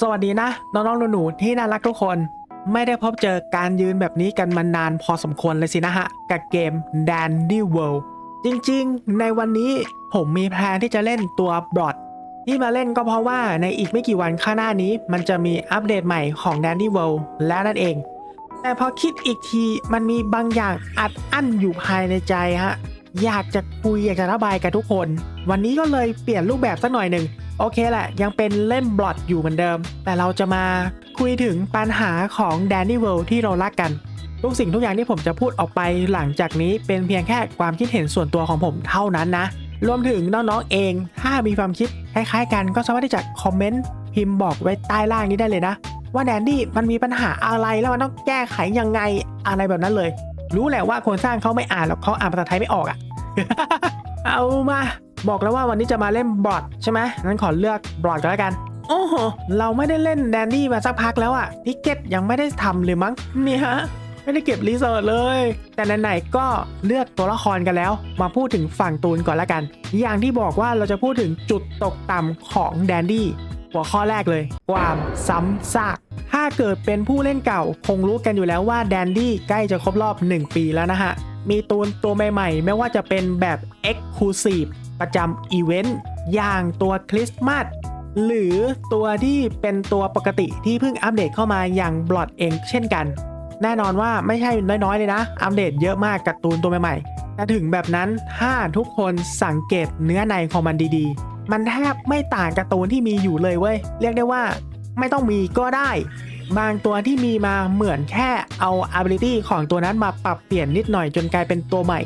สวัสดีนะน้องๆหนูๆที่น่ารักทุกคน ไม่ได้พบเจอการยืนแบบนี้กันมานานพอสมควรเลยสินะฮะ กับเกม Dandy World จริงๆ ในวันนี้ผมมีแพลนที่จะเล่นตัวบลอดที่มาเล่นก็เพราะว่าในอีกไม่กี่วันข้างหน้านี้ มันจะมีอัปเดตใหม่ของ Dandy World แล้วนั่นเอง แต่พอคิดอีกทีมันมีบางอย่างอัดอั้นอยู่ภายในใจฮะ อยากจะคุยอยากจะระบายกับทุกคน วันนี้ก็เลยเปลี่ยนรูปแบบสักหน่อยหนึ่งโอเคแหละยังเป็นเล่มบล็อตอยู่เหมือนเดิม แต่เราจะมาคุยถึงปัญหาของ Danny World ที่เรารักกัน ทุกสิ่งทุกอย่างที่ผมจะพูดออกไปหลังจากนี้เป็นเพียงแค่ความคิดเห็นส่วนตัวของผมเท่านั้นนะ รวมถึงน้องๆเอง ถ้ามีความคิดคล้ายๆ กันก็สามารถที่จะคอมเมนต์พิมพ์บอกไว้ใต้ล่างนี้ได้เลยนะ ว่าแดนดี้มันมีปัญหาอะไรแล้วมันต้องแก้ไขยังไงอะไรแบบนั้นเลย รู้แหละว่าคนสร้างเขาไม่อ่านหรอกเขาอ่านภาษาไทยไม่ออกอะ่ะ เอามา บอกแล้วว่าวันนี้จะมาเล่นบอทใช่ไหมงั้นขอเลือกบอทก็แล้วกัน โอ้โห เราไม่ได้เล่นแดนดี้มาสักพักแล้วอะทิกเก็ตยังไม่ได้ทำเลยมั้งเนี่ยฮะไม่ได้เก็บรีเสิร์ชเลย แต่ไหนๆก็เลือกตัวละครกันแล้ว มาพูดถึงฝั่งตูนก่อนละกัน อย่างที่บอกว่าเราจะพูดถึงจุดตกต่ำของแดนดี้หัวข้อแรกเลย ความซ้ำซาก ถ้าเกิดเป็นผู้เล่นเก่า คงรู้กันอยู่แล้วว่าแดนดี้ใกล้จะครบรอบ 1 ปีแล้วนะฮะ มีตูนตัวใหม่ๆ ไม่ว่าจะเป็นแบบ Exclusive ประจำอีเวนต์อย่างตัวคริสต์มาสหรือตัวที่เป็นตัวปกติที่เพิ่งอัปเดตเข้ามาอย่างบลอดเองเช่นกัน แน่นอนว่าไม่ใช่น้อยๆเลยนะ อัปเดตเยอะมากกับตูนตัวใหม่ๆ แต่ถึงแบบนั้นถ้าทุกคนสังเกตเนื้อในของมันดีๆ มันแทบไม่ต่างกับตูนที่มีอยู่เลยเว้ย เรียกได้ว่าไม่ต้องมีก็ได้ บางตัวที่มีมาเหมือนแค่เอา ability ของตัวนั้นมาปรับเปลี่ยนนิดหน่อยจนกลายเป็นตัวใหม่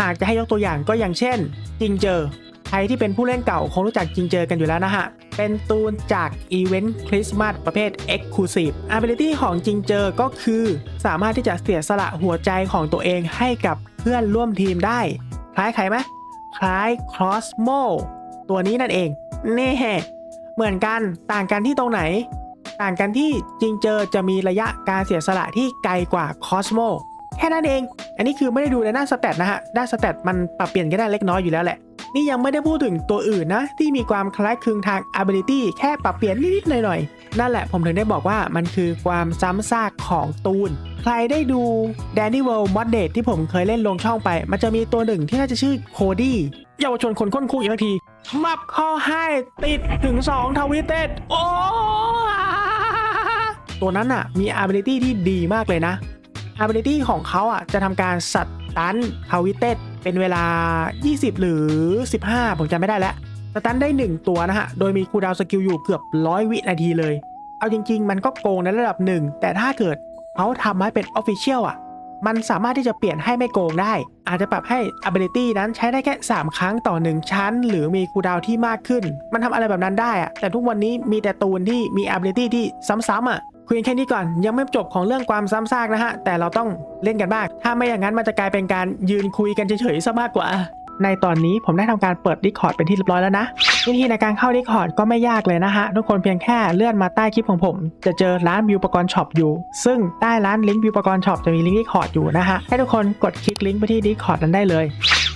หากจะให้ยกตัวอย่างก็อย่างเช่น จิงเจอ ใครที่เป็นผู้เล่นเก่าคงรู้จักจิงเจอกันอยู่แล้วนะฮะ เป็นตูนจากอีเวนต์คริสต์มาสประเภท Exclusive Ability ของจิงเจอก็คือ สามารถที่จะเสียสละหัวใจของตัวเองให้กับเพื่อนร่วมทีมได้ คล้ายใครไหมคล้ายครอสโมตัวนี้นั่นเองเน่เหมือนกันต่างกันที่ตรงไหน ต่างกันที่จิงเจอจะมีระยะการเสียสละที่ไกลกว่าคอสโมแค่นั้นเอง อันนี้คือไม่ได้ดูในหน้าสแตทนะฮะ ด้านสแตทมันปรับเปลี่ยนกันได้เล็กน้อยอยู่แล้วแหละ นี่ยังไม่ได้พูดถึงตัวอื่นนะ ที่มีความคล้ายคลึงทาง ability แค่ปรับเปลี่ยนนิดๆหน่อยๆ นั่นแหละผมถึงได้บอกว่ามันคือความซ้ำซากของตูน ใครได้ดู Danny World Mod d a t e ที่ผมเคยเล่นลงช่องไป มันจะมีตัวหนึ่งที่น่าจะชื่อโคดี้เยาวชนคนค้นคุกอีกทีมับข้าให้ติดถึง 2 ทวิตเต็ดโอ้ ตัวนั้นอะมี ability ที่ดีมากเลยนะ ability ของเขาอะจะทำการสัตตันทวิตเต็ดเป็นเวลา 20 หรือ 15 ผมจำไม่ได้แล้วสตันได้ 1 ตัวนะฮะ โดยมีคูดาวสกิลอยู่เกือบ100วินาทีเลย เอาจริง ๆ มันก็โกงในระดับหนึ่ง แต่ถ้าเกิดเขาทำให้เป็น Official อะ มันสามารถที่จะเปลี่ยนให้ไม่โกงได้ อาจจะปรับให้ ability นั้นใช้ได้แค่ 3 ครั้งต่อ 1 ชั้น หรือมีคูดาวที่มากขึ้น มันทำอะไรแบบนั้นได้อะแต่ทุกวันนี้มีแต่ตูนที่มี ability ที่ซ้ำๆอะ คุยกันแค่นี้ก่อนยังไม่จบของเรื่องความซ้ำซากนะฮะ แต่เราต้องเล่นกันบ้าง ถ้าไม่อย่างนั้นมันจะกลายเป็นการยืนคุยกันเฉยๆซะมากกว่า ในตอนนี้ผมได้ทำการเปิด Discord เป็นที่เรียบร้อยแล้วนะวิธีในการเข้า Discord ก็ไม่ยากเลยนะฮะ ทุกคนเพียงแค่เลื่อนมาใต้คลิปของผม จะเจอร้านวิวอุปกรณ์ช็อปอยู่ ซึ่งใต้ร้านลิงก์วิวอุปกรณ์ช็อปจะมีลิงก์ Discord อยู่นะฮะให้ทุกคนกดคลิกลิงก์ไปที่ Discord นั้นได้เลย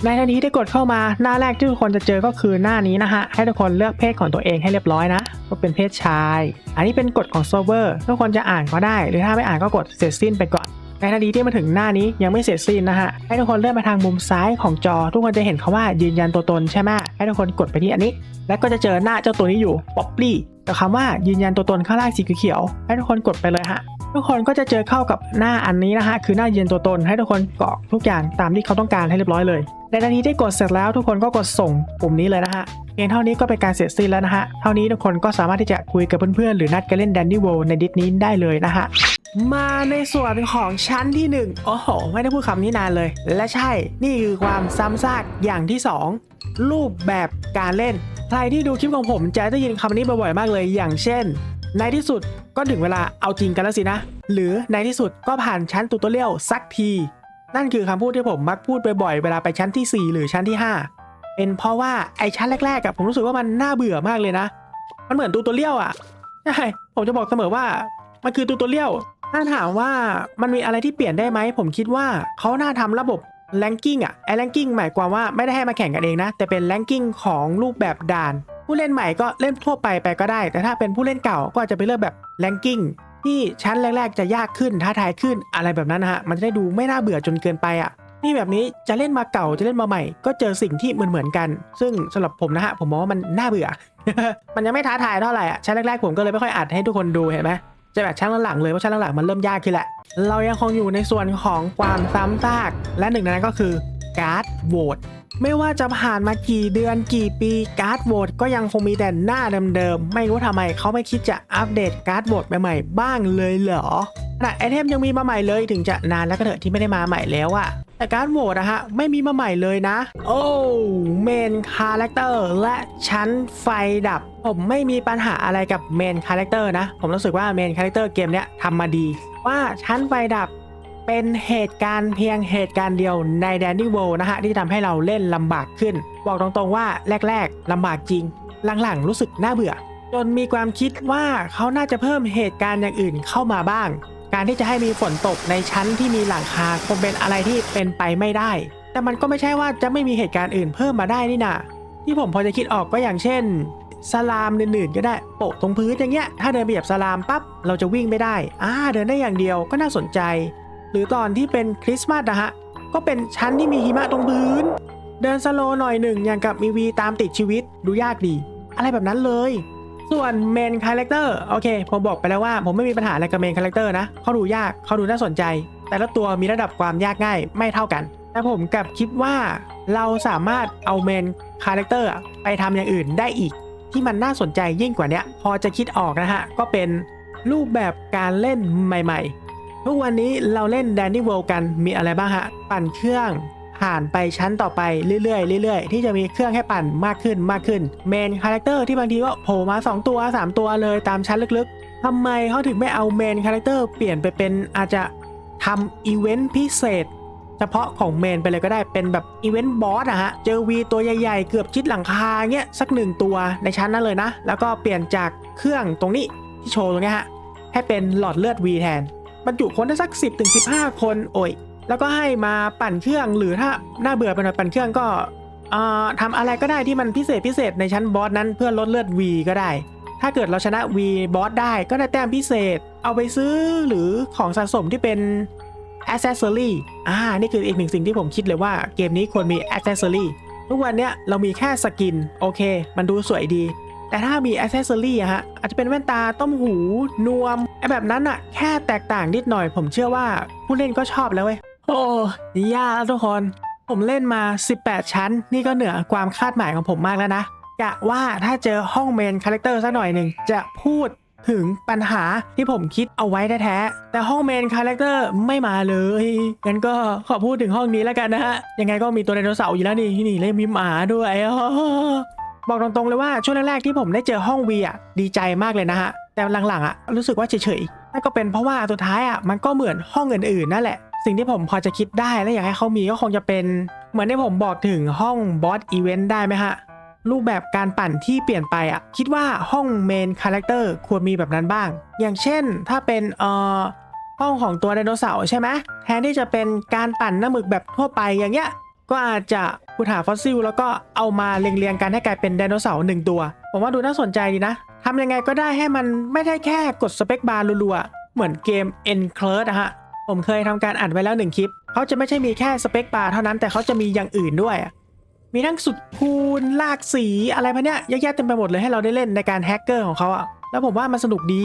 ในทันทีที่กดเข้ามาหน้าแรกที่ทุกคนจะเจอก็คือหน้านี้นะฮะให้ทุกคนเลือกเพศของตัวเองให้เรียบร้อยนะก็เป็นเพศชาย อันนี้เป็นกฎของเซิร์ฟเวอร์ทุกคนจะอ่านก็ได้ หรือถ้าไม่อ่านก็กดเสร็จสิ้นไปก่อนในทันทีที่มาถึงหน้านี้ยังไม่เสร็จสิ้นนะฮะ ให้ทุกคนเลื่อนไปทางมุมซ้ายของจอ ทุกคนจะเห็นคาว่ายืนยันตัวตนใช่ไหมให้ทุกคนกดไปที่อันนี้ แล้วก็จะเจอหน้าเจ้าตัวนี้อยู่ป๊อปปี้กับคำว่ายืนยันตัวตนข้างล่างสีเขียวให้ทุกคนกดไปเลยฮะทุกคนก็จะเจอเข้ากับหน้าอันนี้นะฮะคือหน้ายืนตัวตน ให้ทุกคนกรอกทุกอย่างตามที่เขาต้องการให้เรียบร้อยเลย ในทันทีที่กดเสร็จแล้วทุกคนก็กดส่งปุ่มนี้เลยนะฮะเพียงเท่านี้ก็เป็นการเสร็จสิ้นแล้วนะฮะ เท่านี้ทุกคนก็สามารถที่จะคุยกับเพื่อนๆ หรือนัดกันเล่น Dandy World ในดิสนี้ได้เลยนะฮะ มาในส่วนของชั้นที่ 1 โอ้โห ไม่ได้พูดคำนี้นานเลย และใช่ นี่คือความซ้ำซากอย่างที่ 2 รูปแบบการเล่น ใครที่ดูคลิปของผมจะได้ยินคำนี้บ่อยๆมากเลย อย่างเช่น ในที่สุดก็ถึงเวลาเอาจริงกันแล้วสินะ หรือในที่สุดก็ผ่านชั้นตูตเรียลสักที นั่นคือคำพูดที่ผมมักพูดบ่อยๆเวลาไปชั้นที่ 4 หรือชั้นที่ 5 เป็นเพราะว่าไอชั้นแรกๆอะผมรู้สึกว่ามันน่าเบื่อมากเลยนะ มันเหมือนตูตัวเรียลอะใช่ผมจะบอกเสมอว่ามันคือตูตัวเรียลถ้าถามว่ามันมีอะไรที่เปลี่ยนได้ไหมผมคิดว่าเขาน่าทำระบบ ranking อะไอ้ ranking หมายความว่าไม่ได้ให้มาแข่งกันเองนะ แต่เป็น ranking ของรูปแบบด่าน ผู้เล่นใหม่ก็เล่นทั่วไปไปก็ได้ แต่ถ้าเป็นผู้เล่นเก่าก็อาจจะไปเลือกแบบแรงกิ้ง ที่ชั้นแรก ๆ จะยากขึ้นท้าทายขึ้นอะไรแบบนั้นนะฮะมันจะได้ดูไม่น่าเบื่อจนเกินไปอะนี่แบบนี้จะเล่นมาเก่าจะเล่นมาใหม่ ก็เจอสิ่งที่เหมือนๆกัน ซึ่งสำหรับผมนะฮะผมมองว่ามันน่าเบื่อ มันยังไม่ท้าทายเท่าไหร่อะชั้นแรกๆผมก็เลยไม่ค่อยอัดให้ทุกคนดูเห็นไหมจะแบบชั้นหลังๆเลยเพราะชั้นหลังๆมันเริ่มยากขึ้นแหละเรายังคงอยู่ในส่วนของความซ้ำซากและหนึ่งในนั้นก็คือการ์ดโหวต ไม่ว่าจะผ่านมากี่เดือนกี่ปีการ์ดโหวตก็ยังคงมีแต่หน้าเดิมๆ ไม่รู้ทำไมเขาไม่คิดจะอัปเดตการ์ดโหวตใหม่ๆ บ้างเลยเหรอขนาดไอเทมยังมีมาใหม่เลยถึงจะนานแล้วก็เถอะที่ไม่ได้มาใหม่แล้วอะแต่การ์ดโหวตอะฮะไม่มีมาใหม่เลยนะ โอ้เมนคาแรคเตอร์และชั้นไฟดับ ผมไม่มีปัญหาอะไรกับเมนคาแรคเตอร์นะ ผมรู้สึกว่าเมนคาแรคเตอร์เกมเนี้ยทำมาดี ว่าชั้นไฟดับ เป็นเหตุการณ์เพียงเหตุการณ์เดียวใน d a n d y World นะฮะที่ทำให้เราเล่นลำบากขึ้น บอกตรงๆว่าแรกๆลำบากจริง หลังๆ รู้สึกน่าเบื่อ จนมีความคิดว่าเขาน่าจะเพิ่มเหตุการณ์อย่างอื่นเข้ามาบ้าง การที่จะให้มีฝนตกในชั้นที่มีหลังคาคงเป็นอะไรที่เป็นไปไม่ได้ แต่มันก็ไม่ใช่ว่าจะไม่มีเหตุการณ์อื่นเพิ่มมาได้นี่นาที่ผมพอจะคิดออกก็อย่างเช่นสลามอื่นๆก็ได้โปะตรงพื้นอย่างเงี้ย ถ้าเดินไปเหยียบสลามปั๊บเราจะวิ่งไม่ได้อ่าเดินได้อย่างเดียวก็น่าสนใจ หรือตอนที่เป็นคริสต์มาสนะฮะ ก็เป็นชั้นที่มีหิมะตรงพื้น เดินสโลหน่อยหนึ่งอย่างกับมีวีตามติดชีวิตดูยากดี อะไรแบบนั้นเลย ส่วนเมนคาแรคเตอร์โอเค ผมบอกไปแล้วว่า ผมไม่มีปัญหาอะไรกับเมนคาแรคเตอร์นะเขาดูยากเขาดูน่าสนใจ แต่ละตัวมีระดับความยากง่ายไม่เท่ากัน แต่ผมกลับคิดว่าเราสามารถเอาเมนคาแรคเตอร์ไปทำอย่างอื่นได้อีก ที่มันน่าสนใจยิ่งกว่านี้พอจะคิดออกนะฮะก็เป็นรูปแบบการเล่นใหม่ ๆ ทุกวันนี้เราเล่น d a n d y World กันมีอะไรบ้างฮะ ปั่นเครื่องผ่านไปชั้นต่อไปเรื่อยๆเรื่อยๆ ที่จะมีเครื่องให้ปั่นมากขึ้นมากขึ้นเมนคาแรคเตอร์ที่บางทีก็โผล่มา 2 ตัว 3 ตัวเลยตามชั้นลึกๆทำไมเขาถึงไม่เอาเมนคาแรคเตอร์เปลี่ยนไปเป็นอาจจะทำอีเวนต์พิเศษ เฉพาะของเมนไปเลยก็ได้เป็นแบบอีเวนต์บอสอะฮะ เจอวีตัวใหญ่ๆ เกือบชิดหลังคาเงี้ยสักหนึ่งตัวในชั้นนั้นเลยนะ แล้วก็เปลี่ยนจากเครื่องตรงนี้ที่โชว์ตรงนี้ฮะให้เป็นหลอดเลือดวีแทน บรรจุคนได้สัก 10ถึง15 คนโอ้ยแล้วก็ให้มาปั่นเครื่องหรือถ้าน่าเบื่อไปหน่อยปั่นเครื่องก็เอ่อทำอะไรก็ได้ที่มันพิเศษพิเศษในชั้นบอสนั้นเพื่อลดเลือด V ก็ได้ ถ้าเกิดเราชนะ V บอสได้ก็ได้แต้มพิเศษ เอาไปซื้อหรือของสะสมที่เป็น accessory อ่า นี่คืออีกหนึ่งสิ่งที่ผมคิดเลยว่าเกมนี้ควรมี accessory ทุกวันเนี้ยเรามีแค่สกิน โอเค มันดูสวยดี แต่ถ้ามี accessory อะฮะอาจจะเป็นแว่นตาต้มหูนวมไอแบบนั้นอะแค่แตกต่างนิดหน่อย ผมเชื่อว่าผู้เล่นก็ชอบแล้วเว้ยโอ้ยากทุกคน ผมเล่นมา 18 ชั้น นี่ก็เหนือความคาดหมายของผมมากแล้วนะกะว่าถ้าเจอห้องเมนคาแรคเตอร์สักหน่อยหนึ่งจะพูดถึงปัญหาที่ผมคิดเอาไว้แท้ๆแต่ห้องเมนคาแรคเตอร์ไม่มาเลย งั้นก็ขอพูดถึงห้องนี้แล้วกันนะฮะ ยังไงก็มีตัวไดโนเสาร์อยู่แล้วนี่นี่เลยมีหมาด้วยอ้อ บอกตรงๆเลยว่าช่วงแรกๆที่ผมได้เจอห้องวีอะดีใจมากเลยนะฮะ แต่หลังๆอะรู้สึกว่าเฉยๆนั่นก็เป็นเพราะว่าสุดท้ายอะมันก็เหมือนห้องอื่นๆนั่นแหละ สิ่งที่ผมพอจะคิดได้และอยากให้เขามีก็คงจะเป็น เหมือนที่ผมบอกถึงห้องบอสอีเวนต์ได้ไหมฮะรูปแบบการปั่นที่เปลี่ยนไปอะคิดว่าห้องเมนคาแรคเตอร์ควรมีแบบนั้นบ้าง อย่างเช่น ถ้าเป็นเอ่อห้องของตัวไดโนเสาร์ใช่ไหมแทนที่จะเป็นการปั่นหน้าหมึกแบบทั่วไปอย่างเงี้ย ก็อาจจะขุดหาฟอสซิลแล้วก็เอามาเรียงๆกันให้กลายเป็นไดโนเสาร์หนึ่งตัว ผมว่าดูน่าสนใจดีนะทำยังไงก็ได้ให้มันไม่ได้แค่กดสเปคบาร์รัวๆ เหมือนเกม e n c l u r นะฮะ ผมเคยทำการอัดไว้แล้วหนึ่งคลิป เขาจะไม่ใช่มีแค่สเปคบาร์เท่านั้นแต่เขาจะมีอย่างอื่นด้วย มีทั้งสุดคูณลากสีอะไรพวกเนี้ยเยอะแยะเต็มไปหมดเลยให้เราได้เล่นในการแฮกเกอร์ของเขาอะแล้วผมว่ามันสนุกดี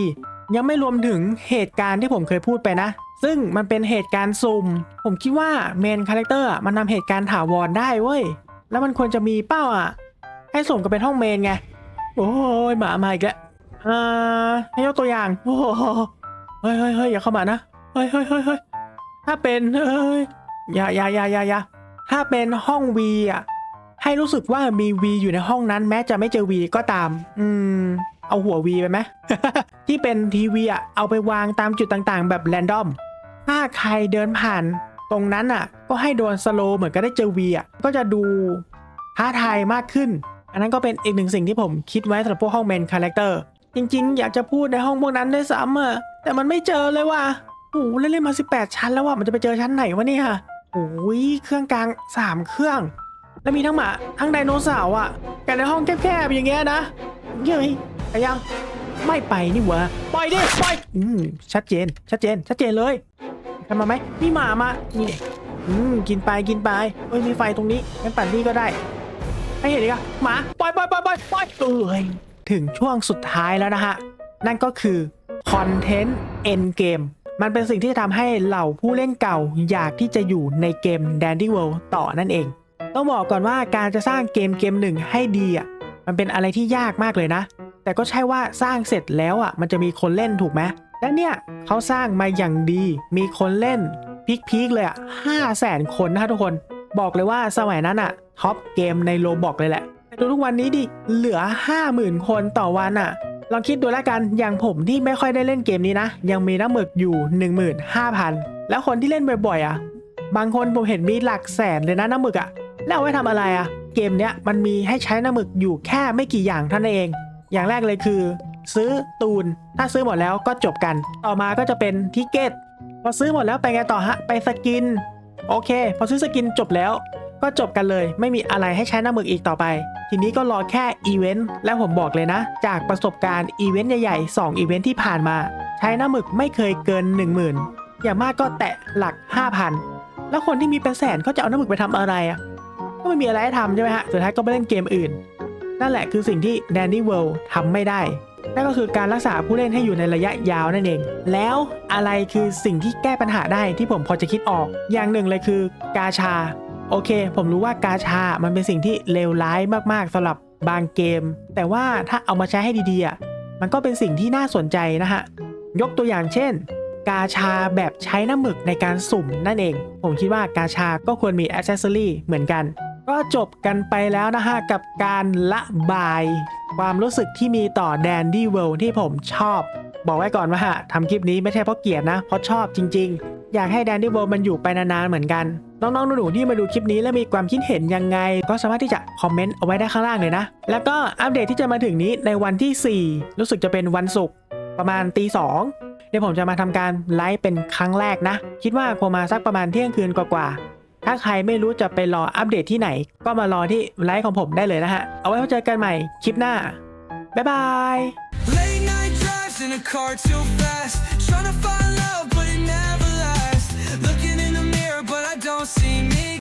ยังไม่รวมถึงเหตุการณ์ที่ผมเคยพูดไปนะ ซึ่งมันเป็นเหตุการณ์ซุ่ม ผมคิดว่าเมนคาแรคเตอร์มันนำเหตุการณ์ถาวรได้เว้ย แล้วมันควรจะมีเป้าอะ ให้ส่งกับเป็นห้องเมนไง โอ้ยหมามาอีกแล้วอ่าให้ยกตัวอย่าง โอ้เฮ้ยเฮ้ยเฮ้ยอย่าเข้ามานะ เฮ้ยเฮ้ยเฮ้ยเฮ้ยถ้าเป็นเฮ้ยอย่าอย่าอย่าอย่าอย่าถ้าเป็นห้องวีอะ ให้รู้สึกว่ามีวีอยู่ในห้องนั้นแม้จะไม่เจอวีก็ตาม อืม เอาหัววีไปไหมที่เป็นทีวีอะเอาไปวางตามจุดต่างๆ แบบแรนดอม ถ้าใครเดินผ่านตรงนั้นอะ ก็ให้โดนสโลเหมือนก็ได้เจอวีอะก็จะดูท้าทายมากขึ้น อันนั้นก็เป็นอีกหนึ่งสิ่งที่ผมคิดไว้สำหรับพวกห้องเมนคาแรคเตอร์จริง ๆ อยากจะพูดในห้องพวกนั้นด้วยซ้ำอะแต่มันไม่เจอเลยว่ะโอ้โหเล่นๆมา 18 ชั้นแล้วว่ะมันจะไปเจอชั้นไหนวะเนี่ยโอ้ยเครื่องกลาง 3 เครื่อง แล้วมีทั้งหมาทั้งไดโนเสาร์อะกันในห้องแคบๆอย่างเงี้ยนะเฮ้ยไปยังไม่ไปนี่หวะปล่อยดิปล่อยอืมชัดเจน ชัดเจน ชัดเจนเลยทำมาไหมมีหมามานี่เนี่ยอืมกินไปกินไปเอ้ยมีไฟตรงนี้งั้นปั่นนี่ก็ได้ให้เห็นอีกอะหมาปล่อยปล่อยปล่อยปล่อยปล่อยเอ้ยถึงช่วงสุดท้ายแล้วนะฮะ นั่นก็คือคอนเทนต์เอ็นเกมมันเป็นสิ่งที่จะทำให้เหล่าผู้เล่นเก่าอยากที่จะอยู่ในเกม Dandy World ต่อนั่นเอง ต้องบอกก่อนว่าการจะสร้างเกมเกมหนึ่งให้ดีอะมันเป็นอะไรที่ยากมากเลยนะ แต่ก็ใช่ว่าสร้างเสร็จแล้วอะมันจะมีคนเล่นถูกไหมและเนี่ยเขาสร้างมาอย่างดี มีคนเล่นพีคๆเลยอะห้าแสนคนนะทุกคนบอกเลยว่าสมัยนั้นอะท็อปเกมในโลบอกเลยแหละแต่ดูทุกวันนี้ดิเหลือ 50,000 คนต่อวันอะลองคิดดูแล้วกันอย่างผมที่ไม่ค่อยได้เล่นเกมนี้นะ ยังมีน้ำหมึกอยู่ 15,000 แล้วคนที่เล่นบ่อยๆอะ บางคนผมเห็นมีหลักแสนเลยนะน้ำหมึกอะ แล้วเอาไว้ทำอะไรอะเกมเนี้ยมันมีให้ใช้น้ำหมึกอยู่แค่ไม่กี่อย่างเท่านั้นเอง อย่างแรกเลยคือ ซื้อตูน ถ้าซื้อหมดแล้วก็จบกัน ต่อมาก็จะเป็นทิเกตพอซื้อหมดแล้วไปไงต่อฮะ ไปสกิน โอเค พอซื้อสกินจบแล้ว ก็จบกันเลย ไม่มีอะไรให้ใช้น้าหมึกอีกต่อไป ทีนี้ก็รอแค่อีเวนต์ และผมบอกเลยนะ จากประสบการณ์อีเวนต์ใหญ่ๆ2อีเวนต์ที่ผ่านมา ใช้น้าหมึกไม่เคยเกิน 10,000 อย่างมากก็แตะหลัก 5,000 แล้วคนที่มีเป็นแสนเขาจะเอาน้าหมึกไปทำอะไรอะ ก็ไม่มีอะไรให้ทำใช่ไหมฮะ สุดท้ายก็ไปเล่นเกมอื่น นั่นแหละคือสิ่งที่ Dandy World ทำไม่ได้ นั่นก็คือการรักษาผู้เล่นให้อยู่ในระยะยาวนั่นเอง แล้วอะไรคือสิ่งที่แก้ปัญหาได้ที่ผมพอจะคิดออก อย่างหนึ่งเลยคือกาชา โอเค ผมรู้ว่ากาชา มันเป็นสิ่งที่เลวร้ายมากๆสำหรับบางเกม แต่ว่าถ้าเอามาใช้ให้ดีๆอะมันก็เป็นสิ่งที่น่าสนใจนะฮะ ยกตัวอย่างเช่น กาชาแบบใช้น้ำหมึกในการสุ่มนั่นเอง ผมคิดว่ากาชาก็ควรมีอ c เซสซอรี่เหมือนกัน ก็จบกันไปแล้วนะฮะ กับการละบาย ความรู้สึกที่มีต่อ Dandy World ที่ผมชอบ บอกไว้ก่อนว่าทำคลิปนี้ไม่ใช่เพราะเกลียดนะ เพราะชอบจริง ๆ อยากให้ Dandy World มันอยู่ไปนานๆเหมือนกันน้องๆหนูๆที่มาดูคลิปนี้และมีความคิดเห็นยังไง ก็สามารถที่จะคอมเมนต์เอาไว้ได้ข้างล่างเลยนะ แล้วก็อัปเดตที่จะมาถึงนี้ในวันที่ 4 รู้สึกจะเป็นวันศุกร์ประมาณตีสองเดี๋ยวผมจะมาทำการไลฟ์เป็นครั้งแรกนะ คิดว่าคงมาสักประมาณเที่ยงคืนกว่าๆ ถ้าใครไม่รู้จะไปรออัปเดตที่ไหน ก็มารอที่ไลฟ์ของผมได้เลยนะฮะ เอาไว้เจอกันใหม่คลิปหน้า บ๊ายบาย Late night drives in a car too fast. Trying to find love, but it never lasts. Looking in the mirror, but I don't see me.